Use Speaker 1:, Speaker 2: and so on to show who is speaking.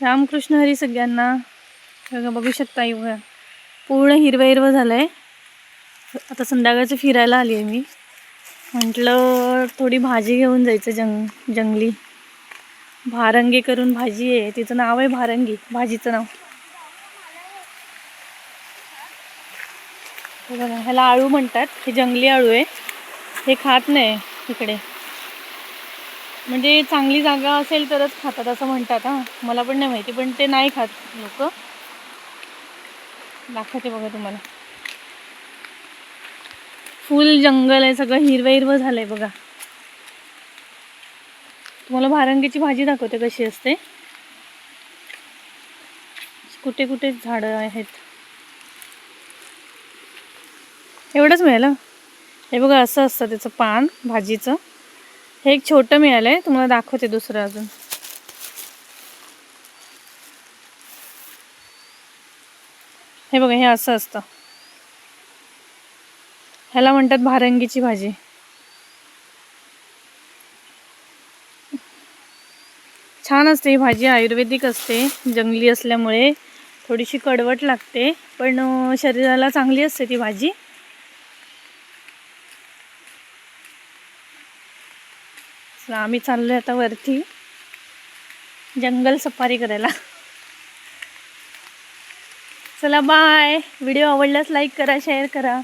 Speaker 1: रामकृष्ण हरी सगळ्यांना बघा बघू शकता ही बघा. पूर्ण हिरवं हिरवं झालं आहे आता संध्याकाळचं फिरायला आली आहे मी. म्हटलं थोडी भाजी घेऊन जायचं जंग जंगली. भारंगी करून भाजी आहे. तिचं नाव आहे भारंगी. भाजीचं नाव. बघा ह्याला आळू म्हणतात. हे जंगली आळू आहे. हे खात नाही इकडे. म्हणजे चांगली जागा असेल तरच खातात असं म्हणतात हां. मला पण नाही माहिती पण ते नाही खात लोक. दाखवते बघा तुम्हाला. फुल जंगल आहे सगळं हिरवं हिरवं झालंय बघा. तुम्हाला भारंगीची भाजी दाखवते कशी असते. कुठे कुठे झाडं आहेत. एवढंच मिळालं. हे बघा असं असतं त्याचं पान भाजीचं. हे एक छोटं मिळालं आहे तुम्हाला दाखवते दुसरं अजून. हे बघा हे असं असतं. ह्याला म्हणतात भारंगीची भाजी. छान असते ही भाजी आयुर्वेदिक असते जंगली असल्यामुळे थोडीशी कडवट लागते पण शरीराला चांगली असते ती भाजी. आम्ही चाललो आता वरती. जंगल सफारी करायला. चला बाय. व्हिडिओ आवडल्यास लाईक करा शेअर करा.